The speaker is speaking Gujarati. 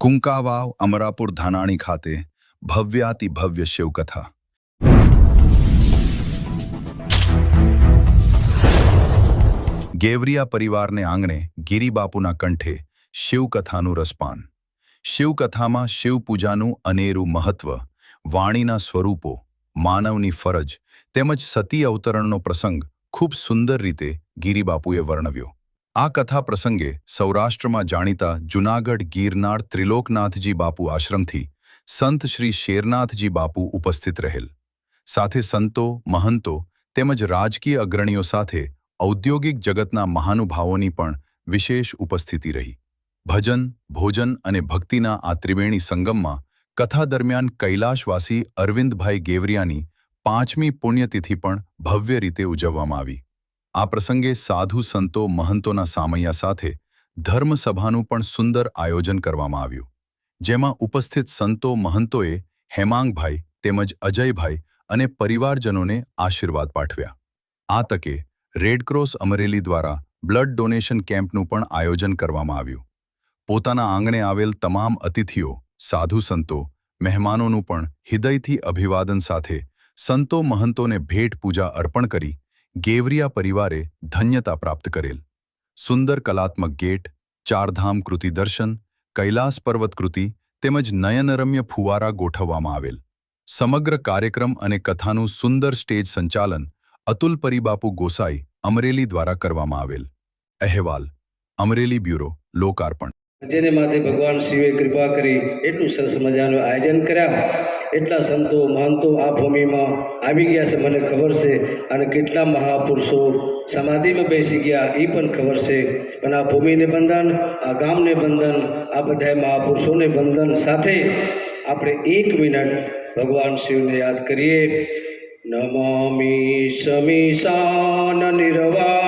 કુંકાવાવ અમરાપુર ધાનાણી ખાતે ભવ્યાતિ ભવ્ય શિવકથા. ગેવરિયા પરિવારને આંગણે ગિરિબાપુના કંઠે શિવકથાનું રસપાન. શિવકથામાં શિવપૂજાનું અનેરું મહત્વ, વાણીના સ્વરૂપો, માનવની ફરજ તેમજ સતી અવતરણનો પ્રસંગ ખૂબ સુંદર રીતે ગિરિબાપુએ વર્ણવ્યો. આ કથા પ્રસંગે સૌરાષ્ટ્રમાં જાણીતા જૂનાગઢ ગીરનાર ત્રિલોકનાથજી બાપુ આશ્રમથી સંત શ્રી શેરનાથજી બાપુ ઉપસ્થિત રહેલ. સાથે સંતો, મહંતો તેમજ રાજકીય અગ્રણીઓ સાથે ઔદ્યોગિક જગતના મહાનુભાવોની પણ વિશેષ ઉપસ્થિતિ રહી. ભજન, ભોજન અને ભક્તિના આ ત્રિવેણી સંગમમાં કથા દરમિયાન કૈલાશવાસી અરવિંદભાઈ ગેવરિયાની પાંચમી પુણ્યતિથિ પણ ભવ્ય રીતે ઉજવવામાં આવી. આ પ્રસંગે સાધુ સંતો મહંતોના સામૈયા સાથે ધર્મસભાનું પણ સુંદર આયોજન કરવામાં આવ્યું, જેમાં ઉપસ્થિત સંતો મહંતોએ હેમાંગભાઈ તેમજ અજયભાઈ અને પરિવારજનોને આશીર્વાદ પાઠવ્યા. આ તકે રેડક્રોસ અમરેલી દ્વારા બ્લડ ડોનેશન કેમ્પનું પણ આયોજન કરવામાં આવ્યું. પોતાના આંગણે આવેલ તમામ અતિથિઓ, સાધુ સંતો, મહેમાનોનું પણ હૃદયથી અભિવાદન સાથે સંતો મહંતોને ભેટ પૂજા અર્પણ કરી ગેવરિયા પરિવારે ધન્યતા પ્રાપ્ત કરેલ. સુંદર કલાત્મક ગેટ, ચારધામ કૃતિ દર્શન, કૈલાસ પર્વત કૃતિ તેમજ નયનરમ્ય ફુવારા ગોઠવવામાં આવેલ. સમગ્ર કાર્યક્રમ અને કથાનું સુંદર સ્ટેજ સંચાલન અતુલ પરિબાપુ ગોસાઈ અમરેલી દ્વારા કરવામાં આવેલ. અહેવાલ, અમરેલી બ્યુરો, લોકાર્પણ. જેને માથે ભગવાન શિવે કૃપા કરી એટલું સરસ મજાનું આયોજન કર્યા. એટલા સંતો મહંતો આ ભૂમિમાં આવી ગયા છે, મને ખબર છે. અને કેટલા મહાપુરુષો સમાધિમાં બેસી ગયા એ પણ ખબર છે. પણ આ ભૂમિને બંધન, આ ગામને બંધન, આ બધા મહાપુરુષોને બંધન સાથે આપણે એક મિનિટ ભગવાન શિવને યાદ કરીએ. નમામિ સમીશાન નિર્વાણ